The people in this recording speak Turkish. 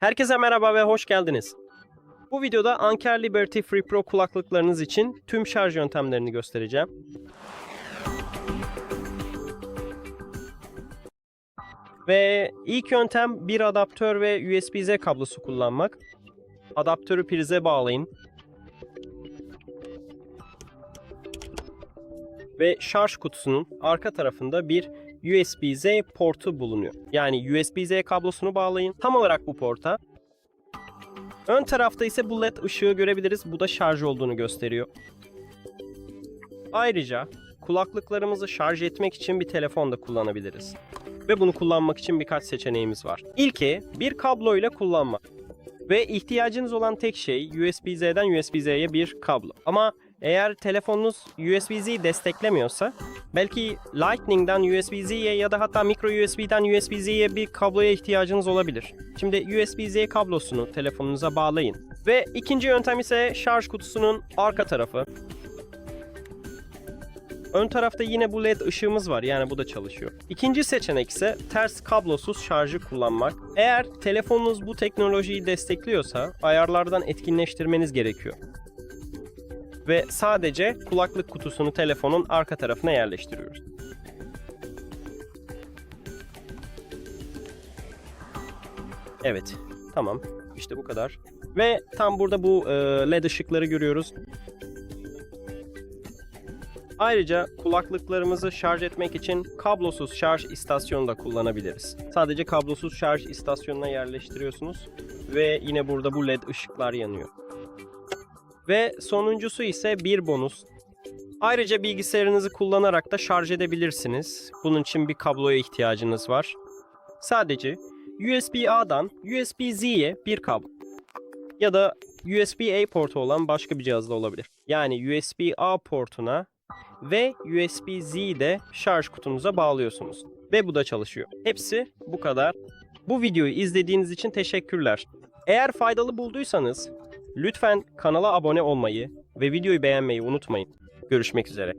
Herkese merhaba ve hoş geldiniz. Bu videoda Anker Liberty Free Pro kulaklıklarınız için tüm şarj yöntemlerini göstereceğim. Ve ilk yöntem bir adaptör ve USB-Z kablosu kullanmak. Adaptörü prize bağlayın. Ve şarj kutusunun arka tarafında bir USB-Z portu bulunuyor. Yani USB-Z kablosunu bağlayın tam olarak bu porta. Ön tarafta ise bu led ışığı görebiliriz. Bu da şarj olduğunu gösteriyor. Ayrıca kulaklıklarımızı şarj etmek için bir telefon da kullanabiliriz. Ve bunu kullanmak için birkaç seçeneğimiz var. İlki bir kablo ile kullanmak. Ve ihtiyacınız olan tek şey USB-Z'den USB-Z'ye bir kablo. Ama eğer telefonunuz USB-Z desteklemiyorsa belki Lightning'den USB-Z'ye ya da hatta micro USB'den USB-Z'ye bir kabloya ihtiyacınız olabilir. Şimdi USB-Z kablosunu telefonunuza bağlayın. Ve ikinci yöntem ise şarj kutusunun arka tarafı. Ön tarafta yine bu led ışığımız var yani bu da çalışıyor. İkinci seçenek ise ters kablosuz şarjı kullanmak. Eğer telefonunuz bu teknolojiyi destekliyorsa ayarlardan etkinleştirmeniz gerekiyor. Ve sadece kulaklık kutusunu telefonun arka tarafına yerleştiriyoruz. Evet, tamam. İşte bu kadar. Ve tam burada bu e, led ışıkları görüyoruz. Ayrıca kulaklıklarımızı şarj etmek için kablosuz şarj istasyonu da kullanabiliriz. Sadece kablosuz şarj istasyonuna yerleştiriyorsunuz ve yine burada bu led ışıklar yanıyor. Ve sonuncusu ise bir bonus. Ayrıca bilgisayarınızı kullanarak da şarj edebilirsiniz. Bunun için bir kabloya ihtiyacınız var. Sadece USB-A'dan USB-Z'ye bir kablo. Ya da USB-A portu olan başka bir cihazda olabilir. Yani USB-A portuna ve USB-Z'de şarj kutunuza bağlıyorsunuz. Ve bu da çalışıyor. Hepsi bu kadar. Bu videoyu izlediğiniz için teşekkürler. Eğer faydalı bulduysanız lütfen kanala abone olmayı ve videoyu beğenmeyi unutmayın. Görüşmek üzere.